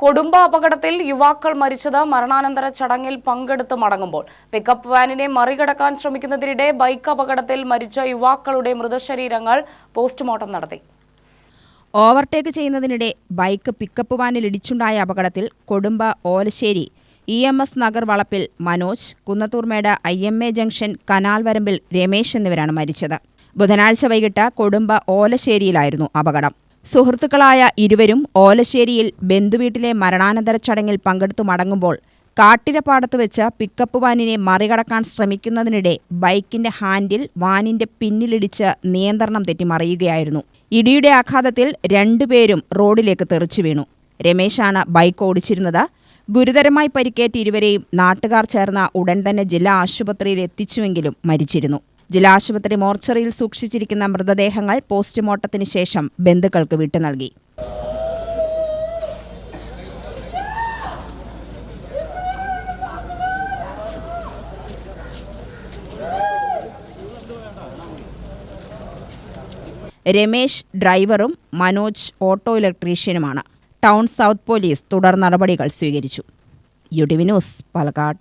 കൊടുമ്പ അപകടത്തിൽ യുവാക്കൾ മരിച്ചത് മരണാനന്തര ചടങ്ങിൽ പങ്കെടുത്ത് മടങ്ങുമ്പോൾ. പിക്കപ്പ് വാനിനെ മറികടക്കാൻ ശ്രമിക്കുന്നതിനിടെ ബൈക്ക് അപകടത്തിൽ മരിച്ച യുവാക്കളുടെ മൃതശരീരങ്ങൾ പോസ്റ്റ്മോർട്ടം നടത്തി. ഓവർടേക്ക് ചെയ്യുന്നതിനിടെ ബൈക്ക് പിക്കപ്പ് വാനിൽ ഇടിച്ചുണ്ടായ അപകടത്തിൽ Kodumba Olassery E M S Nagar വളപ്പിൽ Manoj Kunnathurmedu I M A junction canal വരമ്പിൽ Ramesh എന്നിവരാണ് മരിച്ചത്. ബുധനാഴ്ച വൈകിട്ട് കൊടുമ്പ ഓലശ്ശേരിയിലായിരുന്നു അപകടം. സുഹൃത്തുക്കളായ ഇരുവരും ഓലശ്ശേരിയിൽ ബന്ധുവീട്ടിലെ മരണാനന്തര ചടങ്ങിൽ പങ്കെടുത്തു മടങ്ങുമ്പോൾ കാട്ടിരപ്പാടത്ത് വെച്ച് പിക്കപ്പ് വാനിനെ മറികടക്കാൻ ശ്രമിക്കുന്നതിനിടെ ബൈക്കിന്റെ ഹാൻഡിൽ വാനിന്റെ പിന്നിലിടിച്ച് നിയന്ത്രണം തെറ്റിമറിയുകയായിരുന്നു. ഇടിയുടെ ആഘാതത്തിൽ രണ്ടുപേരും റോഡിലേക്ക് തെറിച്ചു വീണു. രമേശാണ് ബൈക്ക് ഓടിച്ചിരുന്നത്. ഗുരുതരമായി പരിക്കേറ്റ ഇരുവരെയും നാട്ടുകാർ ചേർന്ന ഉടൻ തന്നെ ജില്ലാ ആശുപത്രിയിൽ എത്തിച്ചുവെങ്കിലും മരിച്ചിരുന്നു. ജില്ലാ ആശുപത്രി മോർച്ചറിയിൽ സൂക്ഷിച്ചിരിക്കുന്ന മൃതദേഹങ്ങൾ പോസ്റ്റ്മോർട്ടത്തിന് ശേഷം ബന്ധുക്കൾക്ക് വിട്ടു നൽകി. രമേശ് ഡ്രൈവറും മനോജ് ഓട്ടോ ഇലക്ട്രീഷ്യനുമാണ്. ടൗൺ സൗത്ത് പോലീസ് തുടർ നടപടികൾ സ്വീകരിച്ചു. U T V news Palakkad.